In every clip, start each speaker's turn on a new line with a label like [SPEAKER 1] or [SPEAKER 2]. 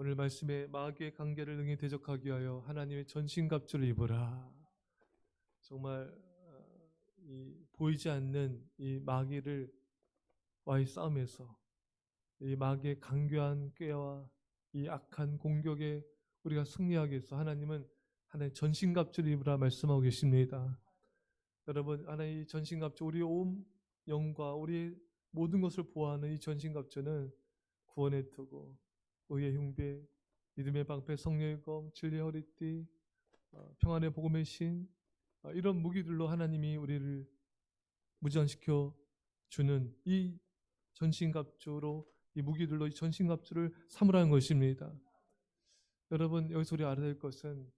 [SPEAKER 1] 오늘 말씀에 마귀의 관계를 능히 대적하기 위하여 하나님의 전신갑주를 입으라. 정말 어, 이 보이지 않는 이 마귀를 와의 싸움에서 이 마귀의 강교한 꾀와 이 악한 공격에 우리가 승리하기 위해서 하나님은 하나의 전신갑주를 입으라 말씀하고 계십니다. 여러분 하나의 이 전신갑주 우리 온 영과 우리 모든 것을 보호하는 이 전신갑주는 구원의 투구, 의의 흉배, 믿음의 방패, 성령의 검, 진리의 허리띠, 어, 평안의 복음의 신 어, 이런 무기들로 하나님이 우리를 무장시켜 주는 이 전신갑주로 이 무기들로 이 전신갑주를 삼으라는 것입니다. 여러분 여기서 우리 알아야 될 것은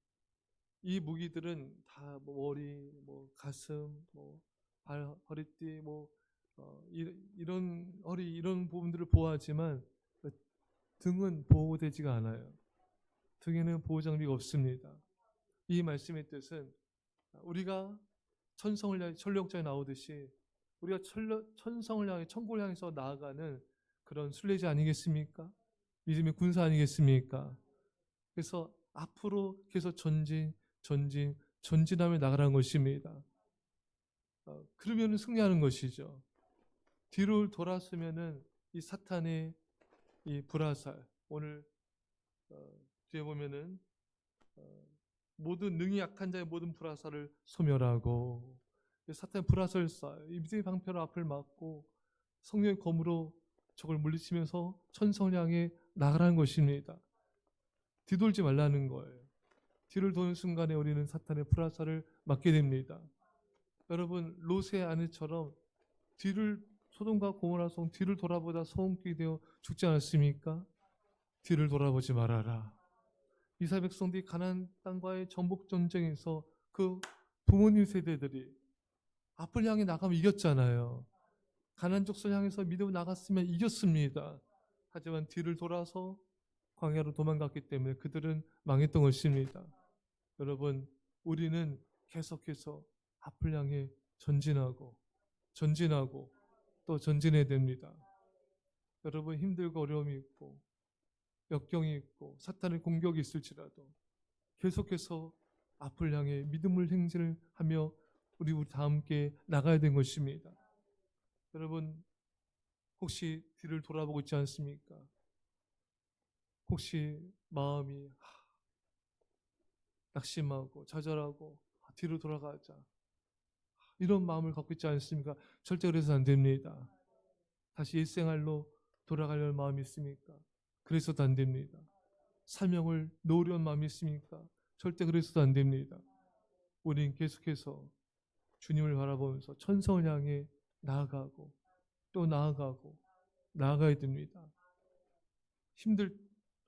[SPEAKER 1] 이 무기들은 다뭐 머리, 뭐 가슴, 뭐 발, 허리띠, 뭐 어, 이, 이런 허리 이런 부분들을 보호하지만 그 등은 보호되지가 않아요. 등에는 보호 장비가 없습니다. 이 말씀의 뜻은 우리가 천성을 향해 천령장에 나오듯이 우리가 천성을 향해 천국을 향해서 나아가는 그런 순례자 아니겠습니까? 믿음의 군사 아니겠습니까? 그래서 앞으로 계속 전진, 전진, 전진하며 나가라는 것입니다. 어, 그러면 승리하는 것이죠. 뒤로 돌아서면은 이 사탄의 이 불화살 오늘 어, 뒤에 보면은 어, 모든 능히 약한 자의 모든 불화살을 소멸하고 이 사탄의 불화살 쏴이 믿음의 방패로 앞을 막고 성령의 검으로 적을 물리치면서 천성을 향해 나가라는 것입니다. 뒤돌지 말라는 거예요. 뒤를 도는 순간에 우리는 사탄의 불화살을 맞게 됩니다. 여러분 롯의 아내처럼 뒤를 소돔과 고모라 성 뒤를 돌아보다 소음기 되어 죽지 않았습니까? 뒤를 돌아보지 말아라. 이스라엘 백성들이 가나안 땅과의 전복 전쟁에서 그 부모님 세대들이 앞을 향해 나가면 이겼잖아요. 가나안 족속 향해서 믿음 나갔으면 이겼습니다. 하지만 뒤를 돌아서 광야로 도망갔기 때문에 그들은 망했던 것입니다. 여러분, 우리는 계속해서 앞을 향해 전진하고 전진하고 또 전진해야 됩니다. 여러분 힘들고 어려움이 있고 역경이 있고 사탄의 공격이 있을지라도 계속해서 앞을 향해 믿음을 행진을 하며 우리 우리 다 함께 나가야 되는 것입니다. 여러분 혹시 뒤를 돌아보고 있지 않습니까? 혹시 마음이 하, 낙심하고 좌절하고 아, 뒤로 돌아가자 이런 마음을 갖고 있지 않습니까? 절대 그래서 안 됩니다. 다시 일생활로 돌아가려는 마음이 있습니까? 그래서도 안 됩니다. 사명을 놓으려는 마음이 있습니까? 절대 그래서도 안 됩니다. 우리는 계속해서 주님을 바라보면서 천성을 향해 나아가고 또 나아가고 나아가야 됩니다. 힘들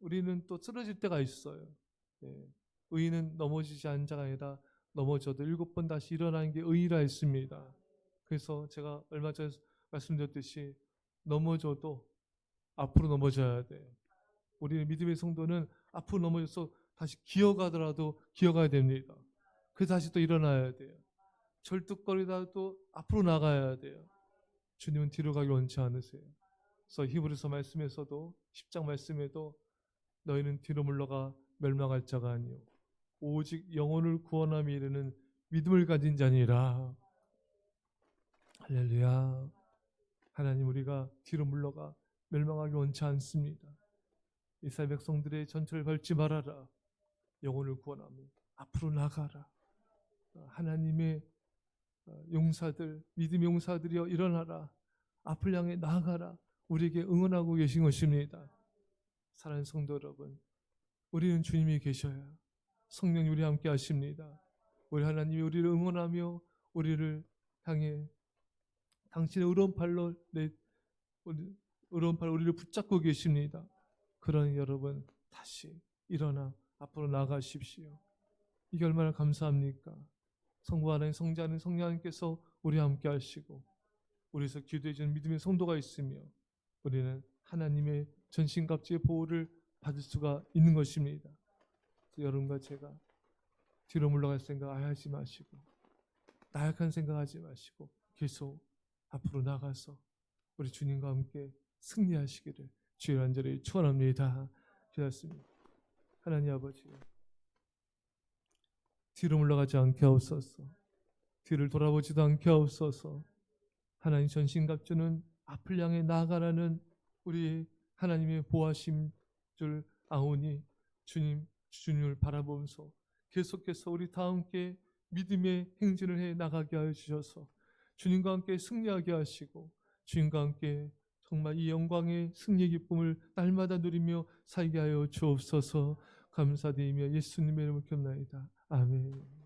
[SPEAKER 1] 우리는 또 쓰러질 때가 있어요. 예. 의인은 넘어지지 않은 자가 아니라 넘어져도 일곱 번 다시 일어나는 게 의라 했습니다. 그래서 제가 얼마 전에 말씀드렸듯이 넘어져도 앞으로 넘어져야 돼. 우리 믿음의 성도는 앞으로 넘어져서 다시 기어가더라도 기어가야 됩니다. 그래서 다시 또 일어나야 돼요. 절뚝거리다 또 앞으로 나가야 돼요. 주님은 뒤로 가기 원치 않으세요. 그래서 히브리서 말씀에서도 10장 말씀에도 너희는 뒤로 물러가 멸망할 자가 아니요 오직 영혼을 구원함에 이르는 믿음을 가진 자니라. 할렐루야. 하나님 우리가 뒤로 물러가 멸망하기 원치 않습니다. 이스라엘 백성들의 전철을 밟지 말아라. 영혼을 구원하며 앞으로 나가라. 하나님의 용사들, 믿음의 용사들이여 일어나라. 앞을 향해 나아가라. 우리에게 응원하고 계신 것입니다. 사랑하는 성도 여러분, 우리는 주님이 계셔야 성령이 우리 함께 하십니다. 우리 하나님이 우리를 응원하며 우리를 향해 당신의 의로운 팔로 내 우리, 의로운 팔 우리를 붙잡고 계십니다. 그러니 여러분 다시 일어나 앞으로 나가십시오. 이게 얼마나 감사합니까? 성부 하나님 성자는 성령님께서 우리 함께 하시고 우리에서 기도해 주는 믿음의 성도가 있으며 우리는 하나님의 전신갑주의 보호를 받을 수가 있는 것입니다. 여러분과 제가 뒤로 물러갈 생각 하지 마시고 나약한 생각하지 마시고 계속 앞으로 나가서 우리 주님과 함께 승리하시기를 주의 간절히 축원합니다. 기다렸습니다. 하나님 아버지 뒤로 물러가지 않게 하옵소서 뒤를 돌아보지도 않게 하옵소서 하나님 전신갑주는 앞을 향해 나아가라는 우리 하나님의 보하심 줄 아오니 주님 주님을 바라보면서 계속해서 우리 다 함께 믿음의 행진을 해 나가게 하여 주셔서 주님과 함께 승리하게 하시고 주님과 함께 정말 이 영광의 승리 기쁨을 날마다 누리며 살게 하여 주옵소서 감사드리며 예수님의 이름을 기옵나이다. 아멘.